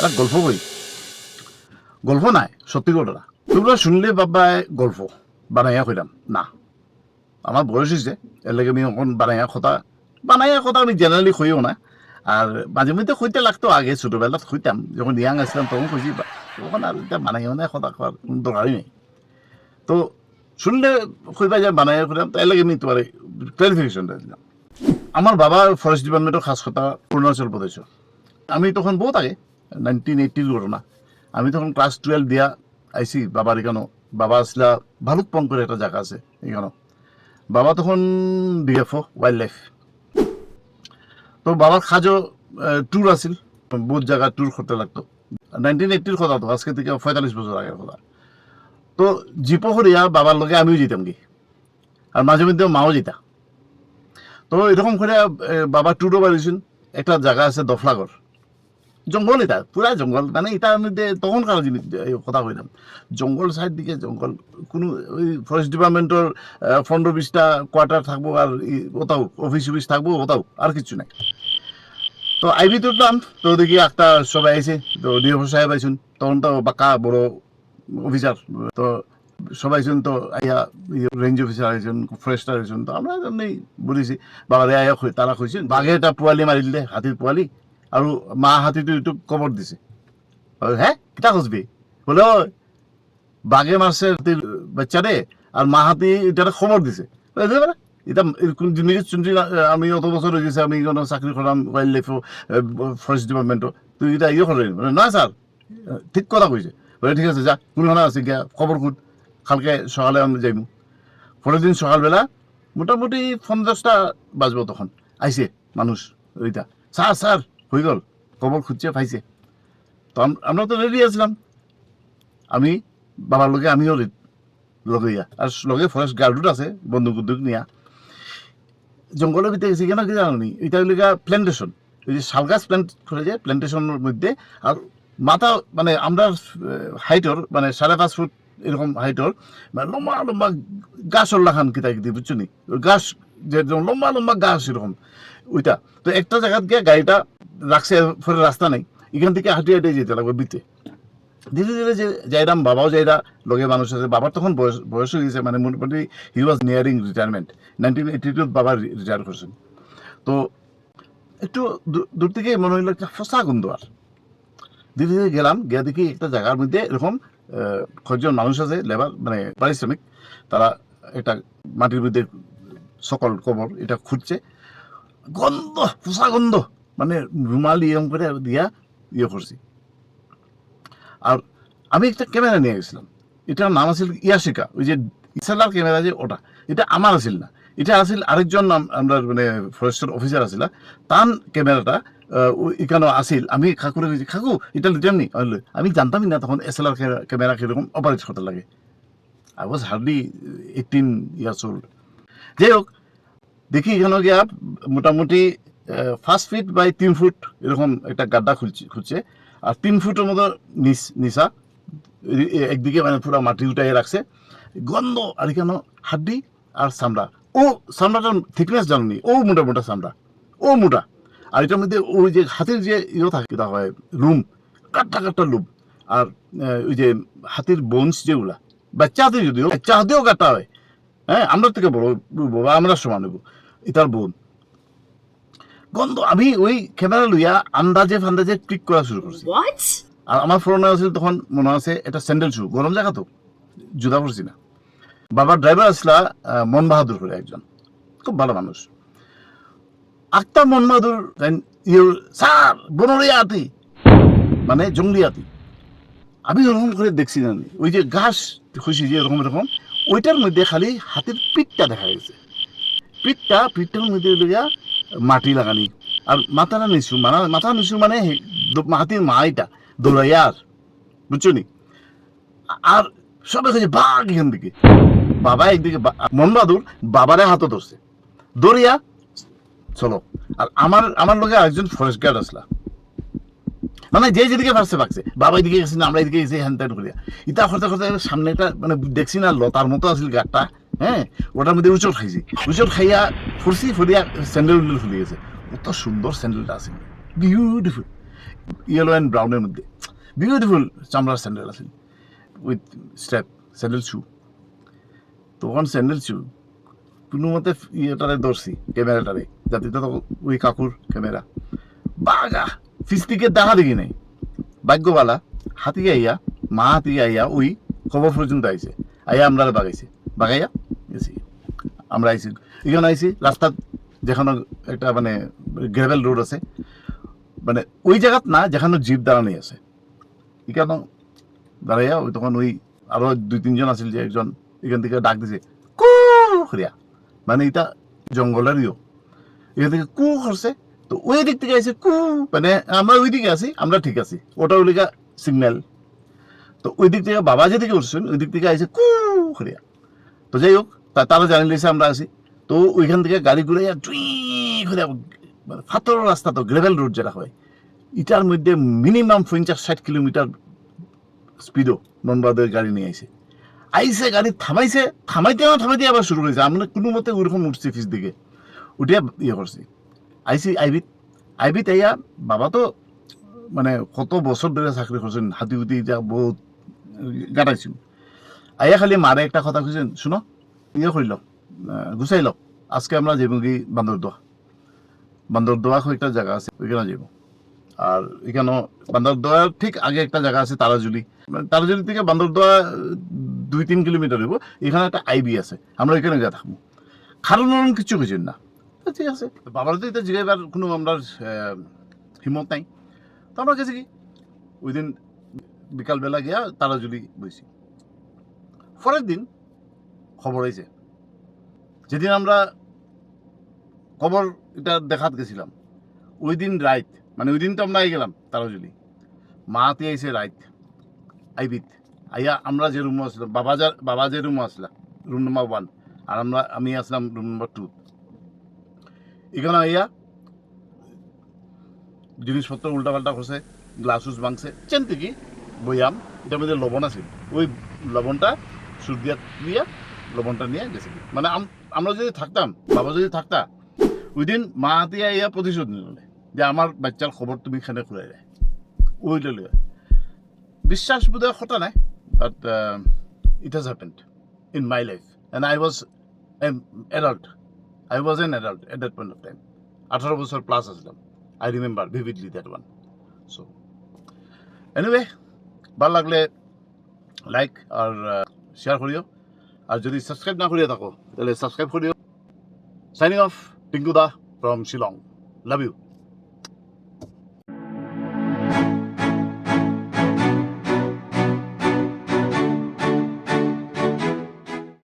একটা গল্প বই গল্প নাই, সত্যি ঘটনা তোমরা শুনলে বাবাই গল্প, বানাইয়া কইলাম। না আমার বয়স হয়েছে এর আমি অকণ বানাইয়া কথা বানাইয়া কথা আমি জেনারেলি কইও না। আর মাঝে মধ্যে কইতে লাগতো আগে, ছোটবেলাত কইতাম যখন ইয়াং আসলাম তখন কইছি তখন আর এটা বানাইও না কথা কওয়ার কোনো দরকারই নেই। তো শুনলে কইবা যে বানাইয়া কইলাম, তাই লাগে আমি তোমার ক্লারিফিকেশনটা দিলাম। আমার বাবা ফরেস্ট ডিপার্টমেন্টের খাস কথা অরুণাচল প্রদেশ আমি তখন বহুত আগে নাইনটিন এইটির ঘটনা। আমি তখন ক্লাস টুয়েলভ দিয়া আইসি বাবার এখানো বাবা আসলা ভালুক পঙ্কর একটা জায়গা আছে এখানো বাবা তখন ডিএফও ওয়াইল্ড লাইফ তো বাবার খাজো ট্যুর আছিল, বহুত জায়গা ট্যুর করতে লাগতো। নাইনটিন এইটির কথা তো আজকে থেকে পঁয়তাল্লিশ বছর আগের কথা। তো জিপো করিয়া বাবার লগে আমিও যেতাম কি আর মাঝে মধ্যে মাও যেতা তো এরকম করে বাবা ট্যুরও বাড়িছেন একটা জায়গা আছে দফলাগড়। জঙ্গল এটা পুরা জঙ্গল। মানে এটার মধ্যে তখনকার জিনিস কথা কইলাম জঙ্গল সাইড দিকে জঙ্গল। কোনো ওই ফরেস্ট ডিপার্টমেন্টের পনেরো বিশটা কোয়ার্টার থাকব আর ওটাও অফিস অফিস থাকব ওটাও আর কিছু নাই। তো আইবি তুললাম তো দেখি একটা সবাই আইছে তো ডিএফ সাহেব আইসুন তখন তো বাক্কা বড় অফিসার তো সবাই আইসুন তো আইয়া রেঞ্জ অফিসার আইসুন ফরেস্টার আইসুন তো আমরা এমনি বলেছি। বাবারে আইয়া কই- তারা কইছেন বাঘে এটা পোৱালি মাৰি দিলে, হাতীৰ পোৱালি। আৰু মা হাতীটো এইটো কবৰ দিছে। হে, কিতা খুঁজবি? বোলে বাঘে মারছে হাতির বাচ্চা রে আর মা হাতি এটা খবর দিছে। পারে এটা জিনিস শুনছি আমি অত বছর হয়ে গেছে, আমি কোনো চাকরি করলাম ওয়াইল্ড লাইফ ফরেস্ট ডিপার্টমেন্টও এটা ইয়ে করে বলে, না স্যার ঠিক কথা কইছে বলে, ঠিক আছে, যা কোনখানে আছে গিয়া খবর কুট কালকে সকালে আমি যাইব পরের দিন সকালবেলা মোটামুটি পঞ্চাশটা বাজবো তখন আইছে মানুষ ওইটা স্যার স্যার হয়ে গেল খবর খুঁজছে পাইছে। তো আমরা তো রেডি আসলাম আমি বাবার লগে, আমিও লগে আর লগে ফরেস্ট গার্ডও আছে, বন্দুক বন্দুক নিয়া। জঙ্গলের ভিতরে গেছি কেন কি জানি এটা হইলে প্ল্যান্টেশন ওই যে শাল গাছ প্ল্যান্ট করে যায় প্ল্যান্টেশনের মধ্যে আর মাথা মানে আমরা হাইটর মানে সাড়ে পাঁচ ফুট এরকম হাইটর মানে লম্বা লম্বা গাছর লাখান কিতা কিতি বুঝছ নি গাছ যে লম্বা লম্বা গাছ এরকম ওইটা। তো একটা জায়গাত গিয়ে গাড়িটা রাখছে পরে রাস্তা নেই। এখান থেকে হাঁটিয়ে হাঁটিয়ে যেতে লাগবে বিতে। ধীরে ধীরে যে যাইরাম, বাবাও যাইরা, লগে মানুষ আছে। বাবার তখন বয়স বয়স হয়ে গেছে মানে মোটামুটি he was nearing retirement nineteen eighty two বাবা রিটায়ার করছেন। তো একটু দূর- থেকে মনে হইল একটা ফসা গন্ধ আর। ধীরে ধীরে গেলাম, গিয়ে দেখি একটা জায়গার মধ্যে এরকম কয়েকজন মানুষ আছে, লেবার মানে পারিশ্রমিক। তারা একটা মাটির মধ্যে সকল কবর এটা খুঁজছে। গন্ধ ফসা গন্ধ। মানে রুমাল ইয়ম করে দিয়া ইয়ে করছি আর আমি একটা ক্যামেরা নিয়ে গেছিলাম। এটার নাম আছিল ইয়াশিকা। ওই যে ইসালার ক্যামেরা যে ওটা, এটা আমার আছিল না। এটা আছিল আরেকজন আমরা মানে ফরেস্টের অফিসার আছিল। তার ক্যামেরাটা এখানে আছিল। আমি খাকুরে কইছি খাকু এটা লিটাম নি? আমি জানতামই না তখন এসএলআর ক্যামেরা কীরকম অপারেট করতে লাগে। I was hardly eighteen years old যাই হোক দেখি এখানে গিয়া মোটামুটি ফার্স্ট ফিট বাই তিন ফুট এরকম একটা গাড্ডা খুলছে খুঁজছে আর তিন ফুটের মতো নিচ একদিকে মানে পুরো মাটি উঠাই রাখছে। গন্ধ, আর এখানে হাড্ডি আর চামড়া। ও, চামড়াটার থিকনেস জানি ও মোটা মোটা চামড়া। ও মোটা। আর এটার মধ্যে ওই যে হাতির যে ইয়ে থাকে তা হয় লুম কাটটা কাটটা লুম। আর ওই যে হাতির বোনস যেগুলা। বাচ্চা হাতি যদিও, বাচ্চা হাতিও কাটা হয়। হ্যাঁ আমরা থেকে বড়, বাবা আমরা সমান হইব। এটার বোন গন্ধ আমি ওই ক্যামেরা লইয়া আন্দাজে ফান্দাজে ক্লিক করা শুরু করছি? আর আমার ফোনে আছিল তখন মনে আছে এটা স্যান্ডেল শু গরম জায়গা তো জুতা পরছি না। বাবার ড্রাইভার আসলা মন বাহাদুর করে একজন খুব ভালো মানুষ আক্তার মন বাহাদুর স্যার বনরিয়া আতি মানে জঙ্গলি আতি। আমি ওরকম করে দেখছি না ওই যে ঘাস খুশি যে এরকম এরকম ওইটার মধ্যে খালি হাতের পিঠটা দেখা গেছে। পিঠটা, পিঠটার মধ্যে লইয়া মাটি লাগানি আর মাথাটা নিচু মানে মাথা নিচু মানে হাতির মা এটা দৌড়াইয়ার বুঝছ নি? আর সবাই কাছে বাঘ এখান থেকে। বাবা একদিকে মন বাহাদুর বাবারে হাতে ধরছে। দৌড়িয়া চলো। আর আমার আমার লগে আরেকজন ফরেস্ট গার্ড আসলা। মানে যে যেদিকে পারছে পাকছে। বাবা এদিকে গেছি না আমরা এদিকে গেছি হ্যান ত্যান করিয়া ইটা করতে করতে সামনেটা মানে দেখছি না, লতার মতো আছিল গাটটা হ্যাঁ ওটার মধ্যে উচট খাইছি। উচট খাইয়া ফুরছি, ফুরিয়া স্যান্ডেল উন্ডেল ফুলে গেছে। কত সুন্দর স্যান্ডেলটা আছে। বিউটিফুল ইয়েলো অ্যান্ড ব্রাউনের মধ্যে। বিউটিফুল চামড়ার স্যান্ডেল আছিল উইথ স্টেপ স্যান্ডেল শু তখন স্যান্ডেল শু কোনো মতে ইয়েটারে ধরছি, ক্যামেরাটারে। যাতে তো ওই কাকুর ক্যামেরা। বাগা ফিস্টিকে দেখা দেখি নাই। ভাগ্যবালা হাতি আইয়া, মা হাতি আইয়া ওই খবর পর্যন্ত আইছে। আইয়া আমরা বাগাইছে। বাগাইয়া গেছি। আমরা আইছি, এখানে আইছি রাস্তাত যেখানে একটা মানে গ্রেভেল রোড আছে। মানে ওই জায়গাত না, যেখানে জিপ দাঁড়ানি আছে। এখানে দাঁড়াইয়া ওই তখন ওই আরও দুই, তিনজন আছিল যে একজন এখান থেকে ডাক দিছে, কু করিয়া। মানে এটা জঙ্গলেরইও এখান থেকে কু করছে, তো ওই দিক থেকে আছে কু। মানে আমরা ওই দিকে আছি, আমরা ঠিক আছি। ওটা ওলিকা সিগন্যাল তো ওই দিক থেকে বাবা যেদিকে উঠছেন ওই দিক থেকে আইছে কু করিয়া। তো যাই হোক তা তারা জানি লিছে আমরা আছি। তো ওইখান থেকে গাড়ি ঘুরে টুই ঘুরে মানে ফাতর রাস্তা তো গ্রেভেল রোড যেটা হয়। এটার মধ্যে মিনিমাম পঞ্চাশ ষাট কিলোমিটার স্পিডও ননবাদের গাড়ি নিয়ে আইছে। আইসে গাড়ি থামাইছে, থামাইতে না থামাইতে আবার শুরু করেছে। আমরা কোনো মতে ওইরকম উঠছি ফিস দিকে। উঠিয়া ইয়ে করছি। আইসি আইবিত আইবিত আইয়া বাবা তো মানে কত বছর ধরে চাকরি করছেন হাতি হুতি যা বহুত গাটাইছিল। আইয়া খালি মারে একটা কথা খুঁজছেন শুনো। ইয়ে করিল গুছাই লওক আজকে আমরা যাব কি বান্দরদোয়া। বান্দরদোয়া একটা জায়গা আছে ওইখানে যাব আর এখানে বান্দরদোয়ার ঠিক আগে একটা জায়গা আছে তারাজুলি। মানে তারাজুলি থেকে বান্দরদোয়া দুই তিন কিলোমিটার হইব এখানে একটা আইবি আছে আমরা ওইখানে যা থাকব। কারণ ওরকম কিছু কিছুন না ঠিক আছে। বাবার তো এটা জিগাইবার কোনো আমরা আহ, হিম্মত নাই তো আমরা গেছি কি ওই দিন বিকালবেলা গিয়া তারাজুলি বইছি। পরের দিন খবর হয়েছে যেদিন আমরা খবর এটা দেখাত গেছিলাম, ওই দিন রাইত মানে ওই দিন তো আমরা আই গেলাম তারাজুলি। মা তে আইছে রাইত আইবিত আইয়া আমরা যে রুমে আসলাম, বাবা যা, বাবা যে রুমে আসলাম রুম নাম্বার ওয়ান আর আমরা, আমি আসলাম রুম নাম্বার টু এখানে আইয়া জিনিসপত্র উল্টাপাল্টা করছে গ্লাস উস ভাঙছে চেন থেকে বইয়াম, এটার মধ্যে লবণ আছে। ওই লবণটা সুর দিয়া লবণটা নিয়ে গেছে মানে আমরা যদি থাকতাম, বাবা যদি থাকতা ওই দিন মা দিয়া ইয়া প্রতিশোধ নিলে যে আমার বাচ্চার খবর তুমি খানে খুলাই দেয় ওই ললে বিশ্বাস বোধহয় কথা নাই but it has happened in my life and I was an adult I was an adult at that point of time আঠারো বছর plus Aslam I remember vividly that one so anyway ভালো লাগলে লাইক আর share করিও আর যদি subscribe না করিয়া থাকো, তাহলে সাবস্ক্রাইব করিও। Signing off Tinku da from Shillong love you